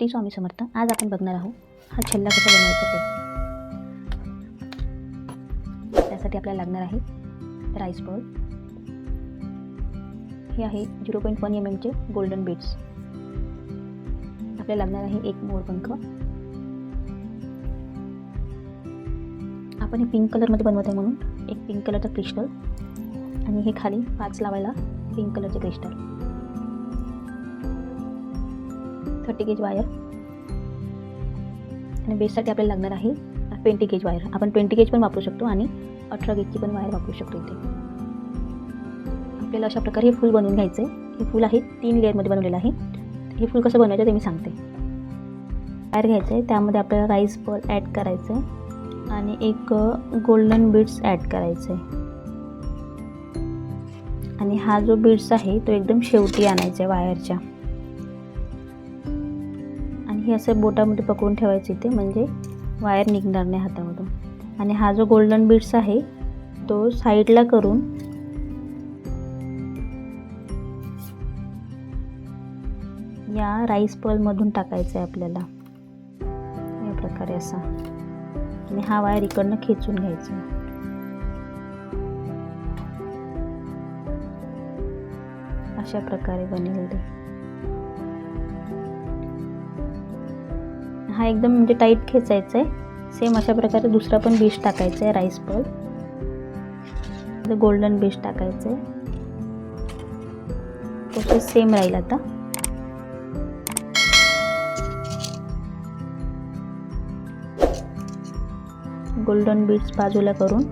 श्री स्वामी समर्थ. आज आपण बघणार आहोत हा छल्ला कसा बनवायचा ते. त्यासाठी आपल्याला लागणार आहे राईस बॉल हे आहे झिरो पॉईंट वन एम एमचे गोल्डन बीट्स आपल्याला लागणार आहे एक मोरपंख आपण हे पिंक कलरमध्ये बनवत आहे म्हणून एक पिंक कलरचं क्रिस्टल आणि हे खाली पाच लावायला पिंक कलरचे क्रिस्टल थर्टी गेज वायर आणि बेससाठी आपल्याला लागणार आहे ट्वेंटी गेज वायर आपण ट्वेंटी गेज पण वापरू शकतो आणि अठरा गेजची पण वायर वापरू शकतो इथे. आपल्याला अशा प्रकारे हे फूल बनवून घ्यायचं आहे हे फूल आहे तीन लेअरमध्ये बनवलेलं आहे. हे फूल कसं बनवायचं ते मी सांगते. वायर घ्यायचं आहे त्यामध्ये आपल्याला राईस बॉल ॲड करायचं आहे आणि एक गोल्डन बीड्स ॲड करायचं आहे आणि हा जो बीड्स आहे तो एकदम शेवटी आणायचा आहे वायरच्या हे असं बोटामध्ये पकडून ठेवायचं इथे म्हणजे वायर निघणार नाही हातामधून. आणि हा जो गोल्डन बीड्स आहे तो साईडला करून या राईस पर्लमधून टाकायचं आहे आपल्याला. या प्रकारे असा. आणि हा वायर इकडनं खेचून घ्यायचा. अशा प्रकारे बनेल ते. हा एकदम म्हणजे टाईट खेचायचा आहे. सेम अशा प्रकारे दुसरा पण बीज टाकायचा आहे राईस बॉल गोल्डन बीज टाकायचं आहे. तसं सेम राहील आता. गोल्डन बीट्स बाजूला करून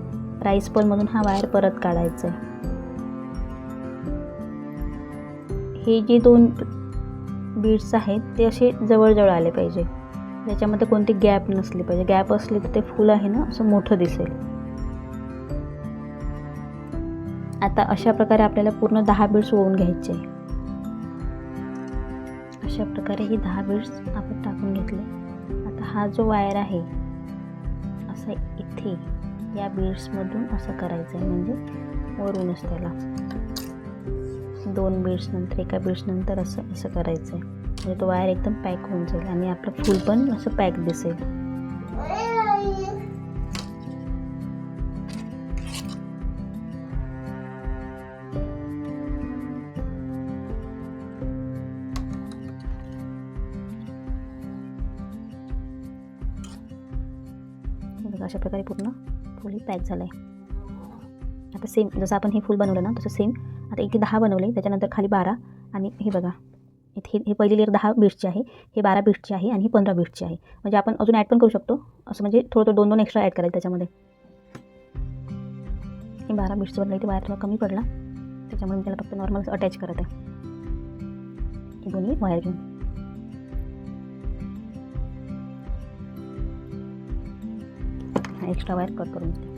राईस बॉलमधून हा वायर परत काढायचा आहे. हे जे दोन बीट्स आहेत ते असे जवळजवळ आले पाहिजे. त्याच्यामध्ये कोणती गॅप नसली पाहिजे. गॅप असली तर ते फूल आहे ना असं मोठं दिसेल. आता अशा प्रकारे आपल्याला पूर्ण दहा बीड्स ओवून घ्यायचे अशा प्रकारे ही दहा बीड्स आपण टाकून घेतले. आता हा जो वायर आहे असा इथे या बीड्समधून असं करायचं आहे. म्हणजे वरूनच त्याला. दोन बीड्स नंतर एका बीड्स नंतर असं असं करायचं आहे. म्हणजे तो वायर एकदम पॅक होऊन जाईल आणि आपलं फूल पण असं पॅक दिसेल. बघा अशा प्रकारे पूर्ण फुल पॅक झालं आहे आता सेम जसं आपण हे फूल बनवलं ना तसं सेम आता इथे दहा बनवले त्याच्यानंतर खाली बारा आणि हे बघा. इथे हे पहिली लेअर दहा बीट्सची आहे हे बारा बीट्सची आहे आणि ही पंधरा बीट्सची आहे. म्हणजे आपण अजून ॲड पण करू शकतो. असं म्हणजे थोडं थोडं दोन दोन एक्स्ट्रा ॲड करायचं त्याच्यामध्ये. हे बारा बीट्सचं बनलं इथे वायर थोडा कमी पडला. त्याच्यामुळे मी त्याला फक्त नॉर्मल अटॅच करत आहे. हे दोन्ही वायर घेऊन. हा एक्स्ट्रा वायर कट करून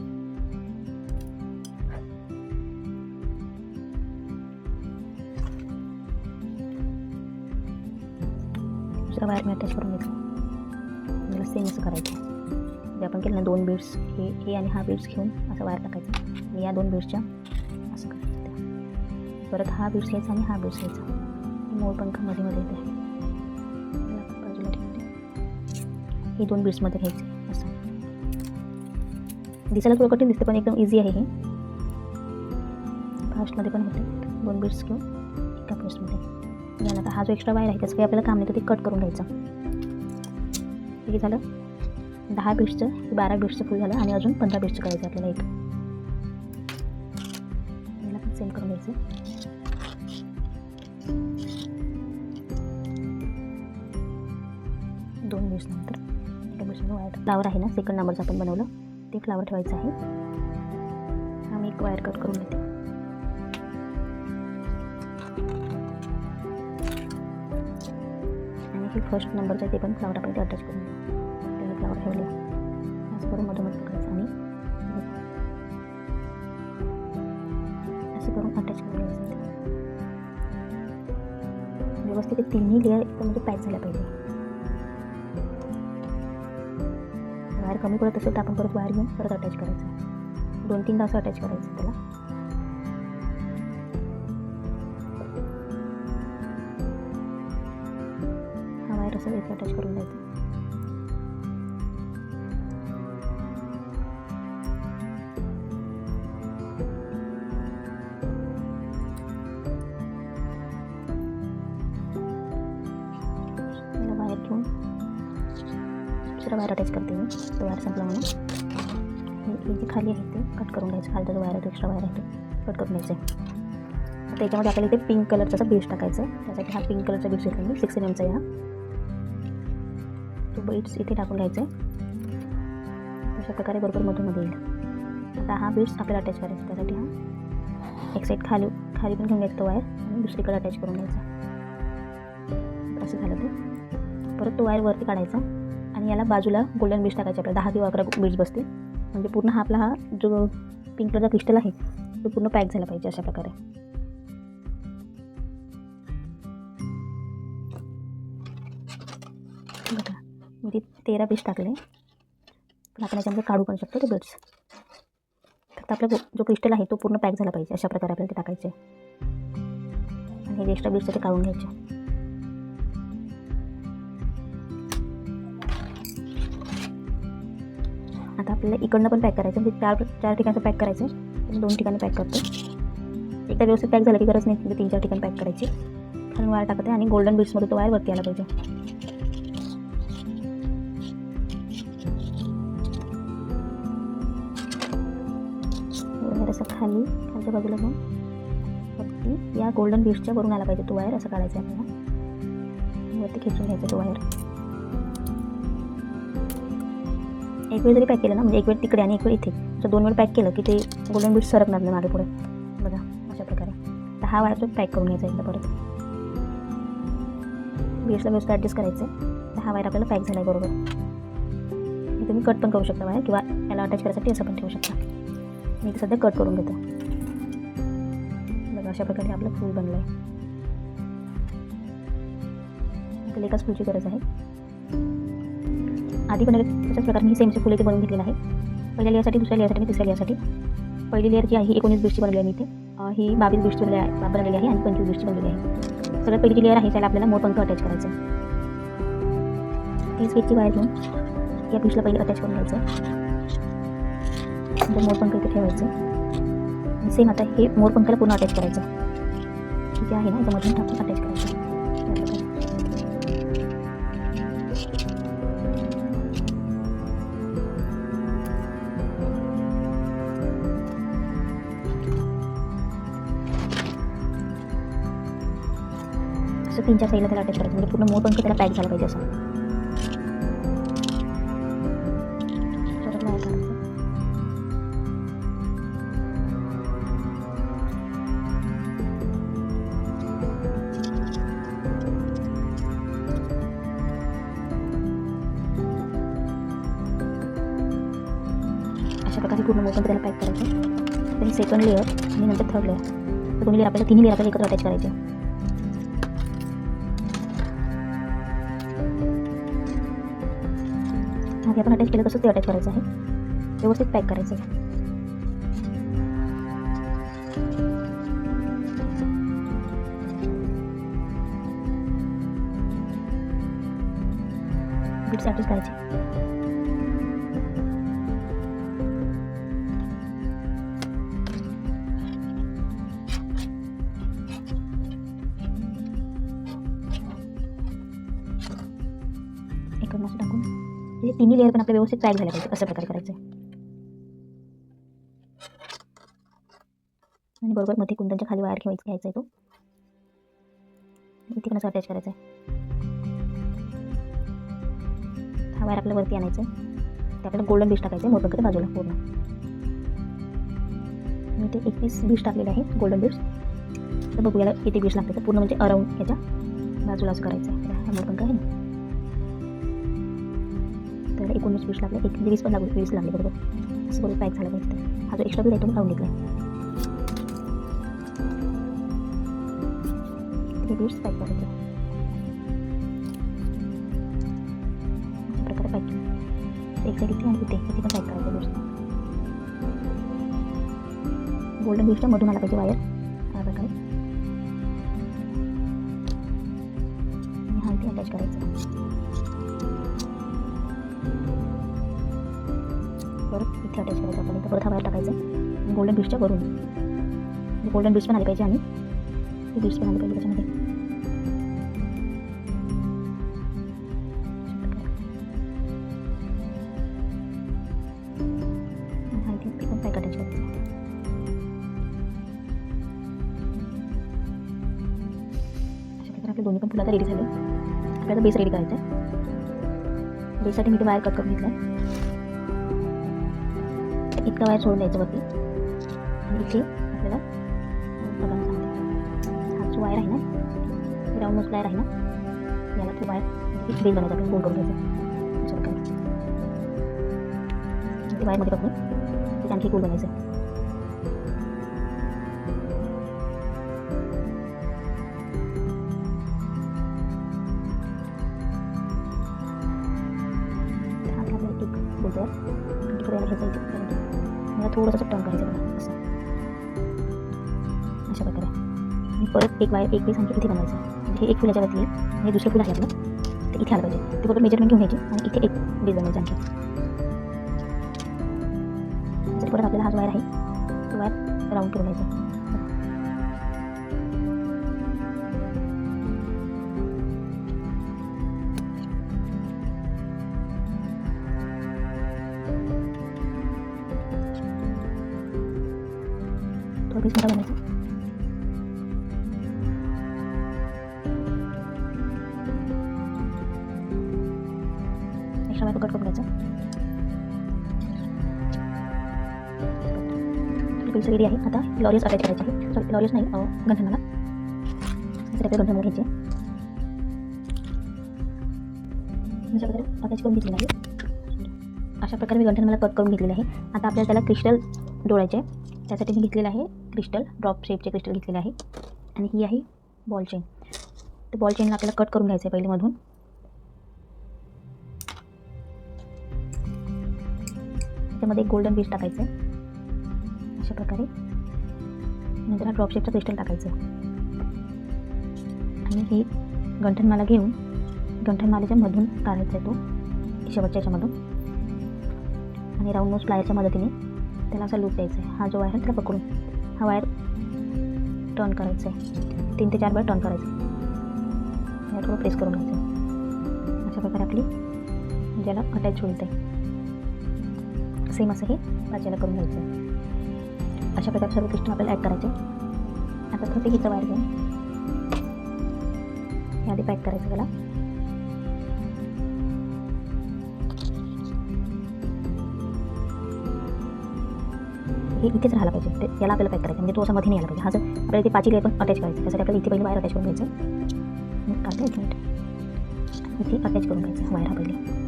दुसरा वायर मी अटॅच करून घेतला मला सेम असं करायचं. जे आपण केलं ना दोन बीड्स हे हे आणि हा बीड्स घेऊन असं वायर टाकायचं. आणि या दोन बीड्सच्या असं करायचं परत हा बीड्स घ्यायचा आणि हा बीड्स घ्यायचा. मोरपंखा मध्ये मध्ये येते हे दोन बीड्समध्ये घ्यायचे असं. दिसायला थोडं कठीण दिसते पण एकदम इझी आहे हे. फास्टमध्ये पण होते दोन बीड्स घेऊन एका बीड्समध्ये यानंतर हा जो एक्स्ट्रा वायर आहे त्याचं काही आपल्याला काम नाही तर ते कट करून घ्यायचं. हे झालं? दहा बीट्सचं बारा बीट्सचं फुल झालं आणि अजून पंधरा बीट्सचं करायचं आपल्याला एक. याला पण सेम करून घ्यायचं. दोन दिवसानंतर नंतर. एका बीट्समध्ये वायर फ्लावर आहे ना सेकंड नंबरचं आपण बनवलं ते फ्लावर ठेवायचं आहे. आम्ही मी एक वायर कट करून घेते. आणि हे फर्स्ट नंबरचं आहे ते पण फ्लावर आपण अटॅच करून त्याला फ्लावर ठेवले. असं करून मधोमध पकडायचं आणि असं करून अटॅच करून घ्यायचं. व्यवस्थित ते तिन्ही लेअर एकदम म्हणजे पॅच झाल्या पाहिजे. वायर कमी पडत असेल तर आपण परत वायर घेऊन परत अटॅच करायचं. दोन तीनदा असं अटॅच करायचं त्याला. अटॅच करून द्यायचं वायर घेऊन दुसरा वायर अटॅच करते मी. तो वायर संपला म्हणून. हे जे खाली आहे ते कट करून घ्यायचं. खालचा जो वायर आहे तो एक्स्ट्रा वायर आहे तो कट करून घ्यायचं आहे. आता आपल्याला इथे पिंक कलरचा असा बीड्स टाकायचा आहे. त्यासाठी हा पिंक कलरचा बीड्स घेतला मी. सिक्स एम एमचा आहे हा. टू बीट्स इथे टाकून घ्यायचा. आहे अशा प्रकारे बरोबर मधूनमध्ये येईल. आता हा बीट्स आपल्याला अटॅच करायचा. त्यासाठी हा एक साईड खाली खाली पण घेऊन घ्यायचा तो वायर आणि दुसरीकडे अटॅच करून घ्यायचा. असं झालं ते. परत तो वायर वरती काढायचा आणि याला बाजूला गोल्डन बीट्स टाकायचे आपल्याला. दहा किंवा अकरा बीट्स बसतील. म्हणजे पूर्ण हा आपला हा जो पिंक कलरचा क्रिस्टल आहे तो पूर्ण पॅक झाला पाहिजे अशा प्रकारे. मी ते तेरा पीस टाकले. पण आपण याच्यामध्ये काढू पण शकतो ते बीड्स फक्त आपला जो- क्रिस्टल आहे तो पूर्ण पॅक झाला पाहिजे अशा प्रकारे आपल्याला ते टाकायचे. आणि हे जे एक्स्ट्रा बीड्स ते काढून घ्यायचे. आता आपल्याला इकडनं पण पॅक करायचं. म्हणजे चार चार ठिकाणचं पॅक करायचं. दोन ठिकाणी पॅक करतो. एकदा व्यवस्थित पॅक झालं की गरज नाही. म्हणजे तीन चार ठिकाणी पॅक करायची. खालून वायर टाकते आणि गोल्डन बीड्समध्ये तो वायर वरती आला पाहिजे. खाली खालच्या बाजूला घेऊन वरती या गोल्डन बीटच्या वरून आला पाहिजे तो वायर असं काढायचं आहे आपल्याला. वरती खेचून घ्यायचा तो वायर एक वेळ जरी पॅक केलं ना म्हणजे एक वेळ तिकडे आणि एक वेळ इथे. असं दोन वेळ पॅक केलं की ते गोल्डन बीट सरकणार नाही मागे पुढे. बघा अशा प्रकारे. तर हा वायर पॅक करून घ्यायचा एकदा परत. बीड्सला व्यवस्थित ॲडजस्ट करायचं आहे तर हा वायर आपल्याला पॅक झाला आहे बरोबर तुम्ही कट पण करू शकता वायर किंवा याला अटॅच करायसाठी असं पण ठेवू शकता. मी इथे सध्या कट करून घेते. बघा अशा प्रकारे आपलं फूल बनलं आहे आपल्याला एकाच फुलची गरज आहे. आधी पण तशाच प्रकारे मी सेमचे फुले इथे बनवून घेतलेलं आहे पहिल्या लेअरसाठी दुसऱ्या लेअरसाठी तिसऱ्या लेअरसाठी पहिली लेअर जी आहे ही एकोणीस दृष्टी बनवली आहे मी इथे ही बावीस बीसची बनवली आहे बनवलेली आहे आणि पंचवीस दृष्टी बनवलेली आहे. सगळ्यात पहिली जी लेअर आहे त्याला आपल्याला मोरपंख अटॅच करायचं आहे तीस बीटची वायर घेऊन या पीसला पहिले अटॅच करून घ्यायचं आहे मोरपंख इथे ठेवायचं सेम आता हे मोरपंखाला पूर्ण अटॅच करायचं. जे आहे ना याच्यामधून टाकून अटॅच करायचं. असं तीन चार साईडला त्याला अटॅच करायचं. म्हणजे पूर्ण मोरपंख त्याला पॅक झाला पाहिजे असं. अशा प्रकारे पूर्ण मोठं त्याला पॅक करायचं. आणि सेकंड लेअर आणि नंतर थर्ड लेअर तर दोन्ही लेअर आपल्याला तिन्ही लेअर आपल्याला एकत्र अटॅच करायचे. आधी आपण अटॅच केलं तसंच ते अटॅच करायचं आहे. व्यवस्थित पॅक करायचं आहे. बीट्स अटॅच करायचे. इकडून असं टाकून म्हणजे तिन्ही लेअर पण आपल्या व्यवस्थित पॅक झाल्या पाहिजे अशा प्रकारे करायचं. आहे आणि बरोबर मध्ये कुंदनच्या खाली वायर घ्यायचं घ्यायचा आहे तो. इथे पण असं अटॅच करायचं आहे हा वायर आपल्या वरती आणायचं आहे ते आपल्याला गोल्डन बीज टाकायचं आहे मोठं बाजूला पूर्ण. मी ते एकवीस बीज टाकलेले आहे गोल्डन बीज तर बघू याला किती बीज लागते पूर्ण म्हणजे अराऊंड याच्या बाजूला असं करायचं आहे हा मोठं आहे ना तर एकोणीस वीस लागले एक वीस पण लागले वीस लागले बरोबर. असं बरोबर पॅक झालं पाहिजे हा जो एक्स्ट्रा बिल आहे तो मी लावून घेतला हे बीड्स पॅक प्रकारे पॅक केलं. एक साईड इथे आणि इथे इथे पण पॅक करायचं गोल्डन बीड्सच्या मधून आला पाहिजे वायर अटॅच करायचं टाकायचं. गोल्डन बीचच्या वरून. गोल्डन बीच पण आले पाहिजे आणि ते बीच पण आले पाहिजे त्याच्यामध्ये. दोन्ही पण फुलं आता रेडी झाले. आपल्याला बेस रेडी करायचं आहे बेससाठी मी ते वायर कट करून घेतलं आहे इतका वायर सोडून द्यायचं वरती. आणि इथे आपल्याला बघा सांगते हा जो वायर आहे ना राऊंड वायर आहे ना याला तो वायर बेस बनवायचा आपण गोल करून घ्यायचा ते वायरमध्ये बघून आणखी गोल बनायचं. एक वायर एक पीस आणखी इथे बनवायचं. म्हणजे हे एक फुलाच्या वरती हे आणि दुसरं फुल आहे आपलं. ते इथे आलं पाहिजे. ते बरोबर मेजरमेंट घेऊन घ्यायचे आणि इथे एक बेस बनवायचं आणखी. त्यासाठी परत आपल्याला हा जो वायर आहे. तो वायर राऊंड करून घ्यायचा. तो मोठा पीस रेडी आहे आता लॉरियस अटॅच करायचे आहे सॉरी लॉरियस नाही गंठनाला आपल्या गंठनाला घ्यायचे अशा अटॅच करून घेतलेलं आहे अशा प्रकारे मी गंठन मला कट करून घेतलेलं आहे आता आपल्याला त्याला क्रिस्टल डोळायचे आहे त्यासाठी मी घेतलेलं आहे क्रिस्टल ड्रॉप शेपचे क्रिस्टल घेतलेले आहे आणि ही आहे बॉल चेन तर बॉल चेनला आपल्याला कट करून घ्यायचं आहे पहिलेमधून त्यामध्ये एक गोल्डन बीज टाकायचं आहे अशा प्रकारे नंतर हा ड्रॉपशेपचा क्रिस्टल टाकायचं. आणि हे गंठनमाला घेऊन गंठनमालेच्या मधून काढायचा आहे तो शेवटच्या याच्यामधून. आणि राऊंड नोज प्लायरच्या मदतीने त्याला असा लूप द्यायचा आहे. हा जो वायर आहे त्याला पकडून हा वायर टर्न करायचा आहे. तीन ते चार वेळा टर्न करायचं आहे. याला थोडं प्रेस करून घ्यायचं आहे. अशा प्रकारे आपली ज्याला अटॅच होईल ते. सेम असं हे पाच्याला करून घ्यायचं आहे. अशा प्रकारे सर्व क्रिस्टल आपल्याला ॲड करायचे. आता प्रत्येक हिचं वायर घेऊन यादी पॅक करायचं त्याला. हे इथेच राहायला पाहिजे. ते याला आपल्याला पॅक करायचं. म्हणजे तो असं मध्ये नाही आला पाहिजे. हा जर आपल्याला इथे पाचीला पण अटॅच करायचं. त्यासाठी आपल्याला इथे पहिले वायर अटॅच करून घ्यायचं. काढते एक मिनिट इथे अटॅच करून घ्यायचं. वायर हा पहिले.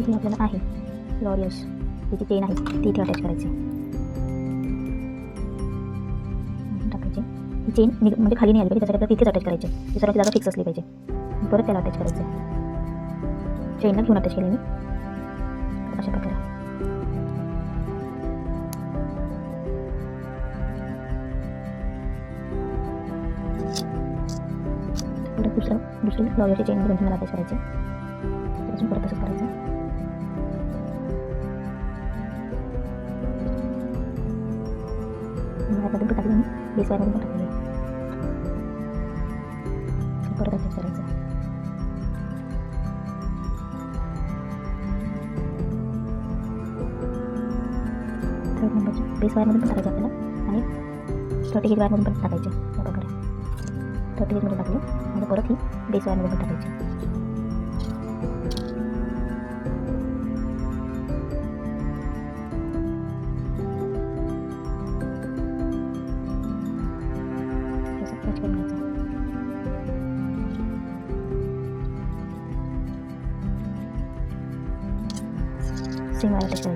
ही आपल्याला आहे लॉरियस तिची चेन आहे ती इथे अटॅच करायची टाकायची. ही चेन म्हणजे खाली नाही आली पाहिजे त्यासाठी आपल्याला तिथेच अटॅच करायचे. ती सर्वात जागा फिक्स असली पाहिजे. परत त्याला अटॅच करायचं. चेनला घेऊन अटॅच केली मी अशा प्रकारे. परत दुसरं दुसरी लॉयरची चेन घेऊन मला अटॅच करायचं. परत तसंच करायचं. वायरमधून पण टाकली मी बेस वायरमधून पण टाकली परत अटॅच करायचं थर्ड नंबरचे बेस वायरमधून पण टाकायचे आपल्याला आणि थर्टी गेज वायरमधून पण टाकायचे या प्रकारे थर्टी गेजमध्ये टाकले आणि परत ही बेस वायरमधून पण टाकायची असं सेम वायर अटॅच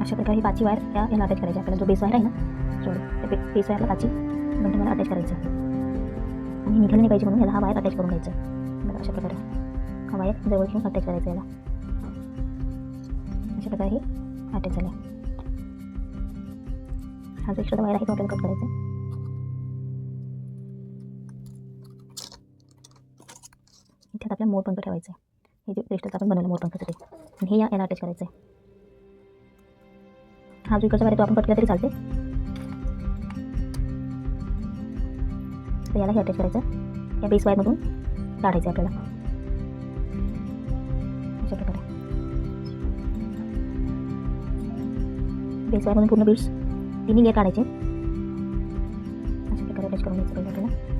अशा प्रकारे ही पाची वायर त्या याला अटॅच करायची आपल्याला जो बेस वायर आहे ना सॉरी त्या बे बेस वायरला पाची म्हणजे मला अटॅच करायचं आणि आणि निघालं नाही पाहिजे म्हणून याला हा वायर अटॅच करून घ्यायचा बघा अशा प्रकारे हा वायर जवळ घेऊन अटॅच करायचा याला अशा प्रकारे हे अटॅच झाला हा जो एक्स्ट्रा वायर आहे तो आपल्याला कट करायचा आहे. इथे आता आपल्याला मोरपंख ठेवायचं आहे. हे जे क्रिस्टलचं आपण बनवलं मोरपंखाचं आणि हे या- याला अटॅच करायचं आहे. हा जो इकडचा वायर तो आपण कट केला तरी चालते तर याला हे अटॅच करायचं या बेस वायरमधून काढायचं आहे आपल्याला. अशा प्रकारे. बेस वायरमधून पूर्ण बीड्स तिन्ही लेअर काढायचे अशा प्रकारे अटॅच करून घ्यायचं पहिले आपल्याला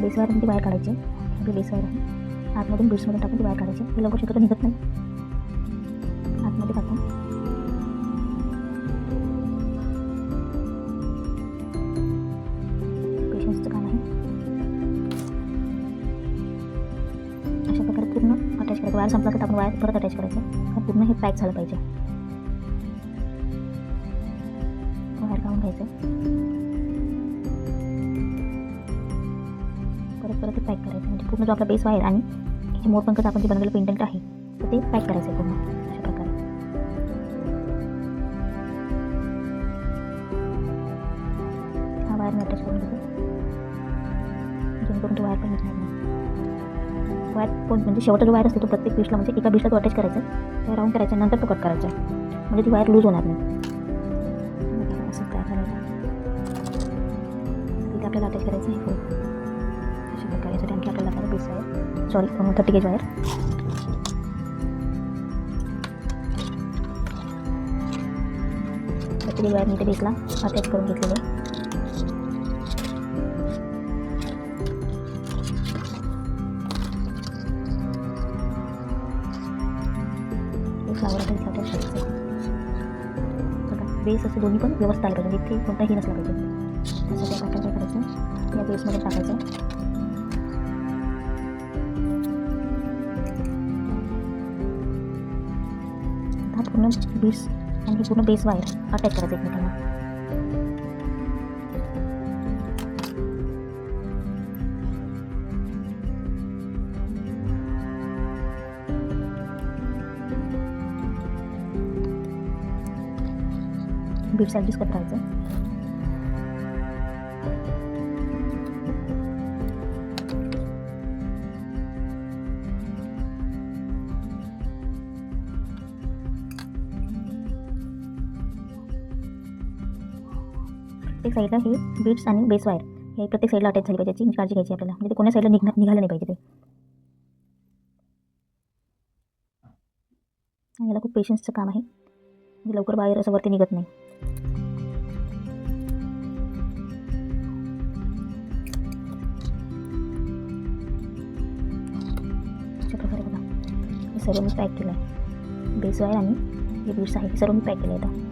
बेस वायरमध्ये काढायचे आपली बेस आहे आतमधून बीट्समध्ये टाकून ती बाहेर काढायची हे लवकर शक्यतो निघत नाही संपला तर आपण वायर परत अटॅच करायचं. कारण पूर्ण हे पॅक झालं पाहिजे. वायर काढून घ्यायचं. परत परत ते पॅक करायचं. म्हणजे पूर्ण जो आपला बेस वायर आणि हे मोरपंखचं आपण जे बनवलेलं पेंटंट आहे तर ते पॅक करायचं आहे पूर्ण. अशा प्रकारे. हा वायर मी अटॅच करून घेतो. जेणेकरून तो वायर पण निघणार वायर पण म्हणजे शेवटचा जो वायर असतो तो प्रत्येक पीसला म्हणजे एका पीसला तो अटॅच करायचा. आहे राऊंड करायचा नंतर तो कट करायचा. म्हणजे ती वायर लूज होणार नाही. असं काय करायचं तिथे आपल्याला अटॅच करायचं आहे. अशा प्रकारे यासाठी आणखी आपल्याला लागणार पीस आहे. Sorry thirty gauge wire thirty gauge wire मी ते बेसला अटॅच करून घेतलेले बेस असे दोन्ही पण व्यवस्था आले पाहिजे इथे कोणताही नसला पाहिजे त्यासाठी आपण काय करायचं या बेसमध्ये टाकायचं पूर्ण बेस आणि पूर्ण बेस वायर अटॅच करायचं एकमेकांना बीड्स ॲडजस्ट करत राहायचं प्रत्येक साईडला हे बीट्स आणि बेस वायर हे प्रत्येक साईडला अटॅच झाली पाहिजे याची काळजी घ्यायची आपल्याला. म्हणजे ते कोण्या साईडला निघणार निघालं नाही पाहिजे ते. आणि याला खूप पेशन्सचं काम आहे. मी लवकर बाहेर असं वरती निघत नाही. अशा प्रकारे बघा. हे सर्व मी पॅक केलं आहे बेस वायर आणि हे बीट्स आहे हे सर्व मी पॅक केलं आहे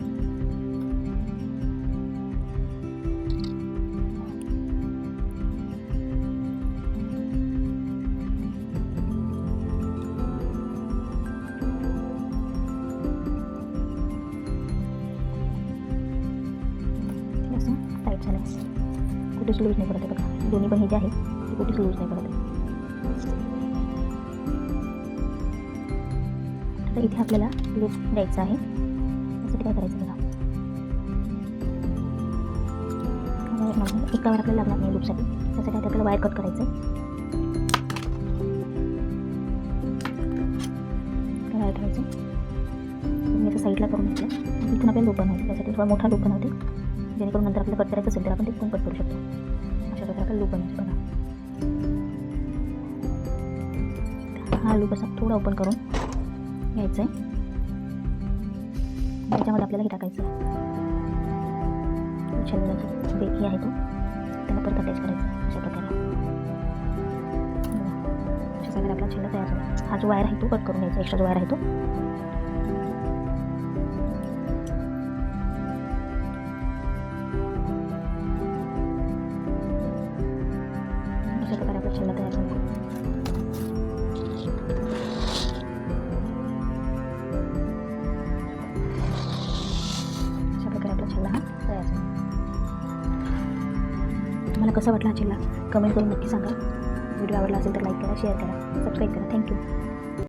कुठेच लूज नाही पडत आहे बघा. दोन्ही पण हे जे आहे ते कुठेच लूज नाही पडत आहे. इथे आपल्याला लूज द्यायचं आहे. त्यासाठी काय करायचं बघा? हा एका वायर आपल्याला लागणार नाही लूपसाठी त्यासाठी आता आपल्याला वायर कट करायचं आहे वायर ठेवायचं मी याचं साईडला करून घेतलं इथून आपल्याला लूप बनवायचं त्यासाठी थोडा मोठा लूप बनवते. जेणेकरून नंतर आपल्याला कट करायचं असेल तर आपण तिथून कट करू शकतो. अशा प्रकारे आपल्याला लूप बनवायचं बघा. हा लूप असा थोडा ओपन करून घ्यायचं आहे. त्याच्यामध्ये आपल्याला हे टाकायचं आहे. छल्ल्याचं बेकी आहे तो त्याला परत अटॅच करायचा अशा प्रकारे. अशा प्रकारे आपला छल्ला तयार झाला. हा जो वायर आहे तो कट करून घ्यायचा एक्स्ट्रा जो वायर आहे तो. कसा वाटला हा चिल्ला कमेंट करून नक्की सांगा. व्हिडिओ आवडला असेल तर लाईक करा शेअर करा सबस्क्राईब करा. थँक्यू